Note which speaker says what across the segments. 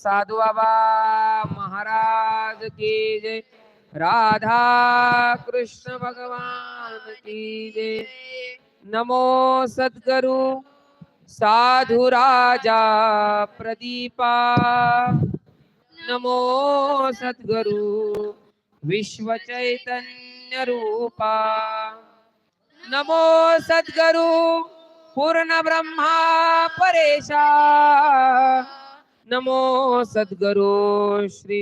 Speaker 1: साधू बाबा महाराज की जय। राधा कृष्ण भगवान की जय। नमो सद्गुरु साधु राजा प्रदीपा। नमो सद्गुरु विश्व चैतन्य रूपा। नमो सद्गुरु पूर्ण ब्रह्मा परेशा। नमो सद्गुरु श्री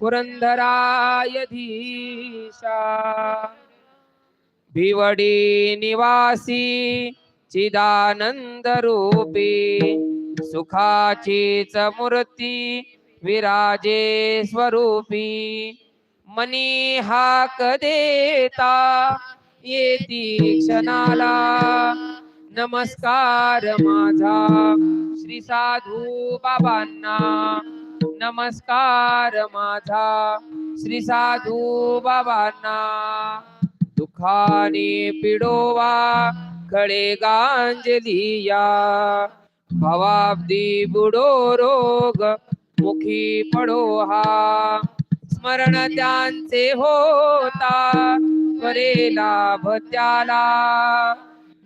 Speaker 1: पुरंदराय धीशा। भिवडी निवासी चिदानंद रूपी सुखाचीच मूर्ती विराजे स्वरूपी मनी हाक देता येती क्षणाला नमस्कार माझा श्री साधू बाबांना. नमस्कार माझा श्री साधू बाबांना. दुखाने पिडोवा खळे गांजलिया. भवाब्दी बुडो रोग मुखी पडो हा स्मरण त्यांचे होता करे लाभ त्याला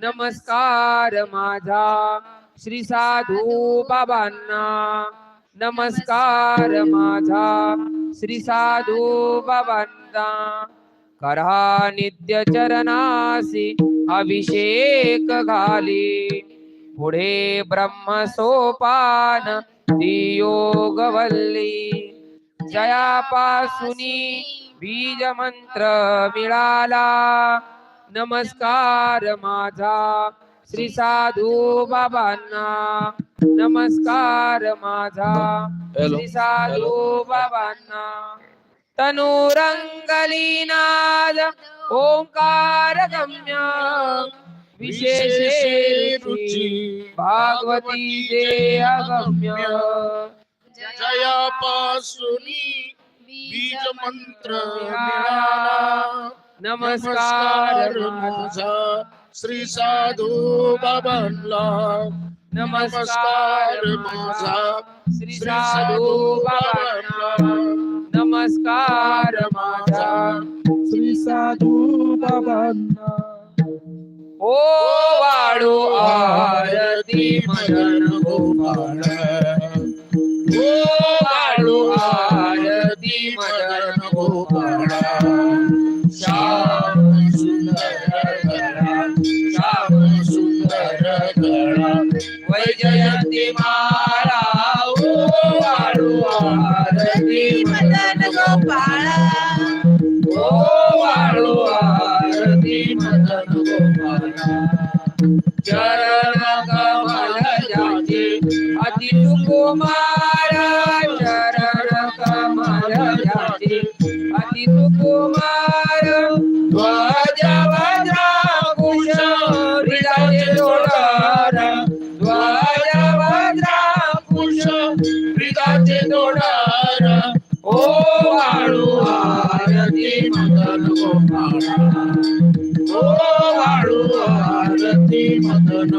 Speaker 1: नमस्कार माझा श्री साधू बाबांना. नमस्कार माझा श्री साधू बाबांना. करा नित्य चरणासी अभिषेक घाली. पुढे ब्रह्मसोपान ती योगवल्ली जयापासुनी बीज मंत्र मिळाला. नमस्कार माझा श्री साधू बाबांना. नमस्कार माझा श्री साधू बाबांना. तनुरंगली नाद ओंकार गम्य विशेषे रुची भागवती जे अगम्य
Speaker 2: जयापासुनी बीज मंत्र मिळाला
Speaker 1: नमस्कार माझा
Speaker 2: श्री साधू बाबांना
Speaker 1: नमस्कार माझा श्री साधू बाबांना नमस्कार माझा
Speaker 2: श्री साधू बाबांना
Speaker 1: ओ वाळू आरती मदन
Speaker 2: गोपाळ.
Speaker 1: सुकुमार चरण कमल जाचे अति सुकुमार ध्वज वज्राकुश हृदय जोडार ध्वज वज्राकुश हृदय जोडार ओ वाळू आरती मदन गोपाळ ओ वाळू आरती
Speaker 2: मदन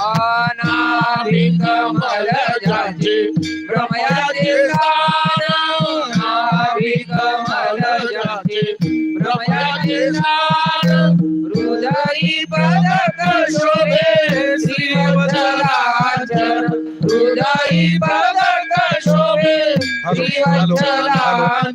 Speaker 1: अनाधिक मल जाचे भ्रमयाचे नाभिक मल जाचे भ्रमयाचे हृदयी पदक शोभे श्रीवत्सलांचन हृदयी पदक शोभे श्रीवत्सलांचन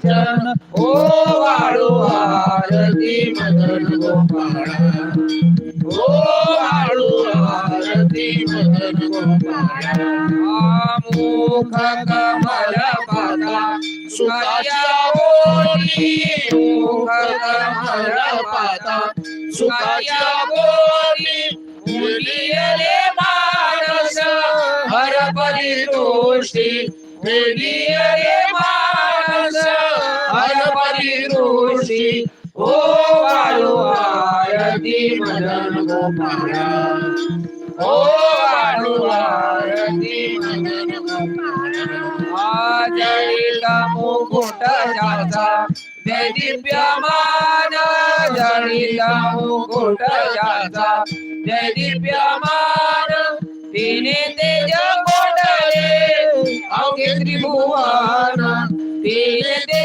Speaker 1: कमल पाता सुखाच्या ओढी मुलियले मानस. हरपरी दोषी मुलियले मानस. हरपरी दोषी ओ वाळू आरती मदन गोपाळ. ओ वाळू आरती मदन जळीत मुकुट जाचा दैदिप्यमान जळीत मुकुट जाचा दैदिप्यमान तिने तेज कोटले त्रिभुवन तीन तेज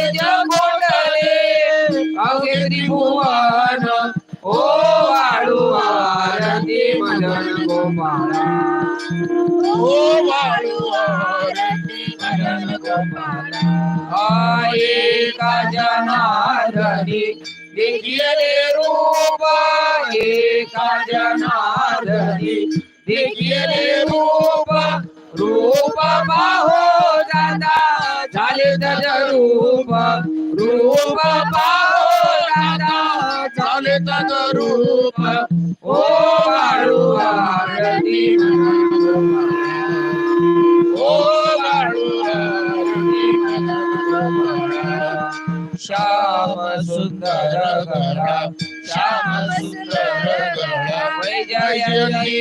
Speaker 1: ओ वाळू आरती. मदन गोपाळा एका जनार्दनी देखिले रूप एका जनार्दनी देखिले रूप रूप पाहो दादा झाले तज रूप रूप पाहो दादा
Speaker 2: झाले तद रूप
Speaker 1: ओ वाळू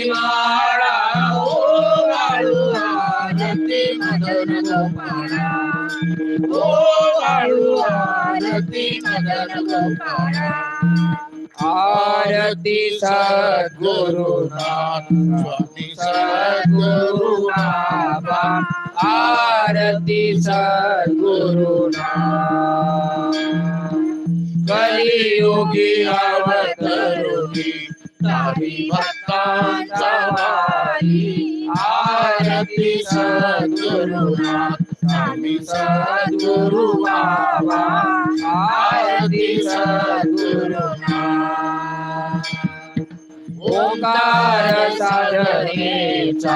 Speaker 1: माळा
Speaker 2: ओ आरती मदन गोपाळा. ओ वाळू आरती मदन गोपाळा.
Speaker 1: आरती सद्गुरुनाथ
Speaker 2: स्वामी सद्गुरु
Speaker 1: बाबा. आरती सद्गुरुनाथ कलियुगी अवतरुणी
Speaker 2: भक्तांचा वारी आरती सद्गुरुनाथ स्वामी सद्गुरु बाबा आरती सद्गुरुनाथ.
Speaker 1: ओंकार साधनेचा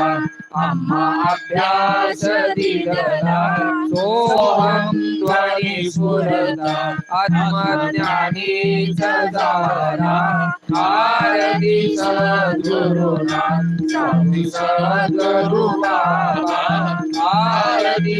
Speaker 1: आम्हा अभ्यास दिगला सोहम ध्वनी स्फुरता आत्मज्ञानी सदारा आरती सद्गुरुनाथ
Speaker 2: स्वामी सद्गुरु बाबा
Speaker 1: आरती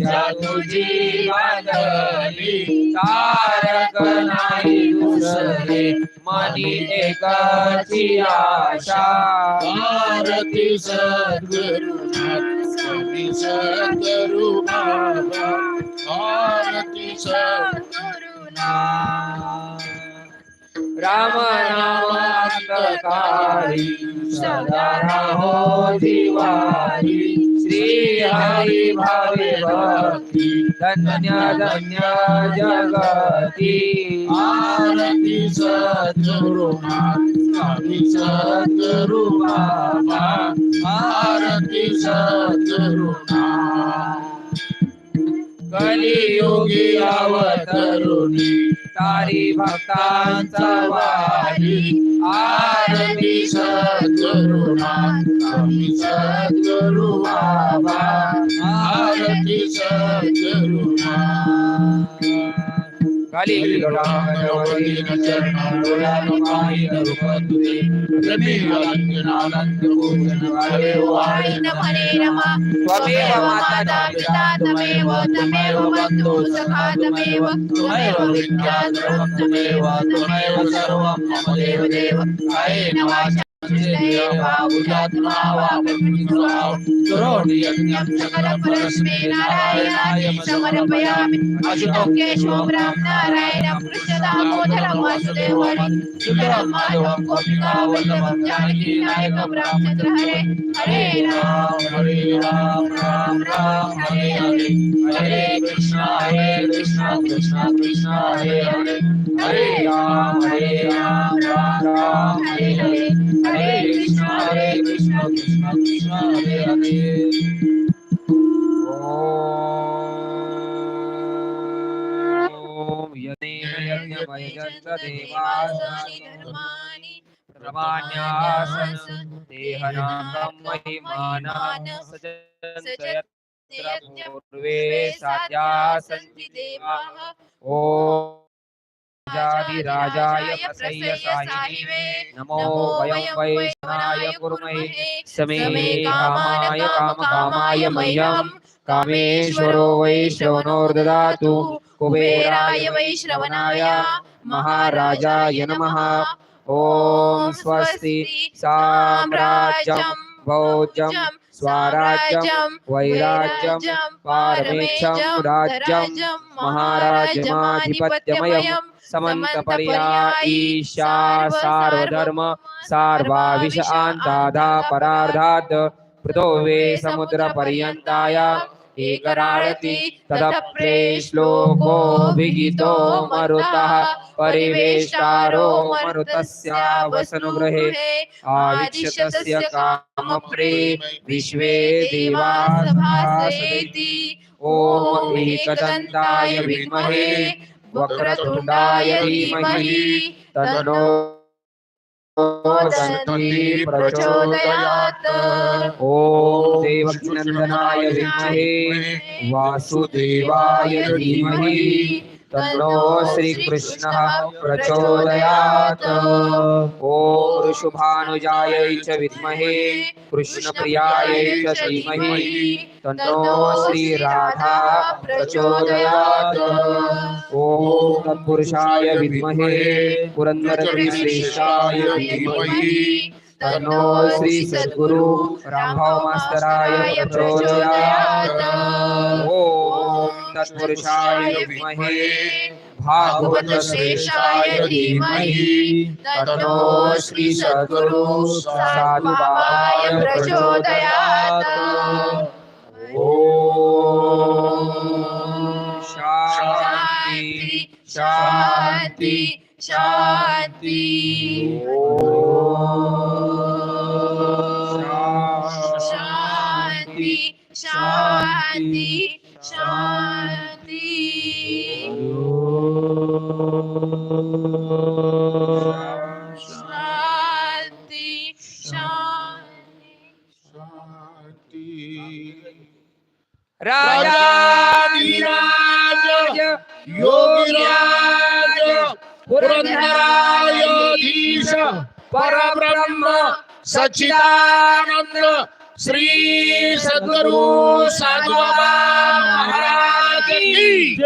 Speaker 1: पूजा तुझी मागली तारक नाही दुसरे मनी एकाची आशा.
Speaker 2: आरती सद्गुरुनाथ स्वामी सद्गुरु बाबा आरती सद्गुरुनाथ
Speaker 1: राम नाम सदा राहो दिवारी श्री हरी भावे भक्ती धन्य धन्य जगती।
Speaker 2: आरती सद्गुरुनाथ स्वामी आरती सद्गुरुनाथ
Speaker 1: कलियुगी अवतरुणी तारी भक्तांचा वारी
Speaker 2: आरती सद्गुरुना आम्ही सद्गुरु बाबा आरती
Speaker 1: सद्गुरुना.
Speaker 3: त्वमेव माता पिता तमेव तमेव बन्धु सखा तमेव त्वमेव तमेव सर्वं मम देव देव कायेन वाचा नारायणाय समर्पयामि अशुतं केशवं राम नारायणं कृष्णदामोदरं वासुदेवं सुन्दरं माधवं गोपिकावल्लभं जानकी नायकं रामचन्द्र हरे हरे राम
Speaker 2: हरे राम राम राम हरे हरे हरे कृष्णा हरे कृष्णा कृष्णा कृष्णा हरे हरे हरे राम हरे Ram Ram Ram Hare Hare Hare Krishna, Hare Krishna, Krishna Krishna,
Speaker 1: Hare Hare. ॐ
Speaker 3: यज्ञमयजन्तदेवासि
Speaker 1: प्रमाण्यासन् देहनां महिमानां सजन्त पूर्वे साध्या सन्ति देवाः ॐ राजाधिराजाय प्रसय्य साहिवे। नमो वयं वैष्णवाय कुर्महे। समे कामाय कामकामाय मह्यं। कामेश्वरो वैश्रवणोर्ददातु कुबेराय वैश्रवणाय महाराजाय नमः। ॐ स्वस्ति साम्राज्यं भोज्यं स्वराज्यं वैराज्यं पारमेच्छं राज्यं महाराजमाधिपत्यमयं। समन्तपर्या ईशा सार्वधर्म सार्वाविश आन्तादा परार्धात् पृथोवे समुद्रपर्यन्ताय एकराळति तदप्रे श्लोको विहितो मरुतः परिवेष्टारो मरुतस्यावसनुगृहे आविक्षतस्य कामप्रे विश्वे देवा सभासदेति ॐ एकदन्ताय विद्महे वक्रतुण्डाय धीमहि तन्नो प्रचोदयात्। ॐ देवकीनन्दनाय विद्महे वासुदेवाय धीमहि। तन्नो श्रीकृष्णः प्रचोदयात्। ॐ ऋषुभानुजायै च विद्महे कृष्णप्रियायै च धीमहि। तन्नो श्रीराधा प्रचोदयात्। ॐ तत्पुरुषाय विद्महे पुरन्दरश्रेष्ठाय धीमहि। तन्नो श्री सद्गुरु रामभाव मास्तराय प्रचोदयात्। तत्पुरुषाय विद्महे भागवत श्रेष्ठाय धीमहि। तन्नो श्री सद्गुरु साधु बाबाय प्रचोदयात्। ॐ शान्ति शान्ति
Speaker 3: शान्ति। शान्ति शान्ति शान्ति। Shanti, Shanti,
Speaker 1: Shanti.
Speaker 2: Raja, Raja, Yogi Raja, Purandara Yodhisha, Parabrahma, Sachidananda, Shri सदगुरु साधु महाराज की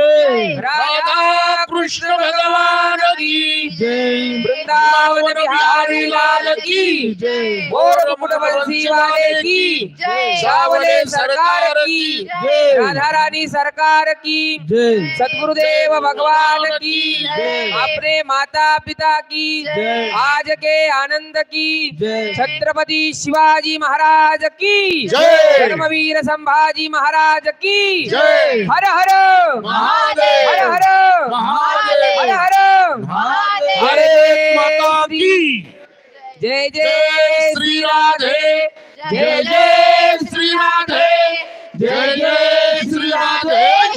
Speaker 2: राधा कृष्ण भगवान की
Speaker 1: वृंदावन बिहारी लाल की वाले की सावले सरकार की राधा रानी सरकार की सतगुरुदेव भगवान की अपने माता पिता की आज के आनंद की छत्रपति शिवाजी महाराज की
Speaker 2: जय।
Speaker 1: धर्मवीर संभाजी महाराज की।
Speaker 2: जय।
Speaker 1: हर हर।
Speaker 2: महादेव।
Speaker 1: हर हर।
Speaker 2: महादेव।
Speaker 1: हर हर।
Speaker 3: महादेव।
Speaker 2: हरे माता की।
Speaker 1: जय
Speaker 2: जय श्री राधे। जय जय श्री राधे। जय जय श्री राधे।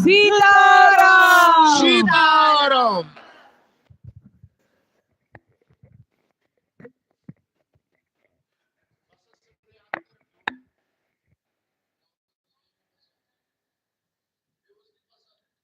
Speaker 1: सीताराम।
Speaker 2: सीता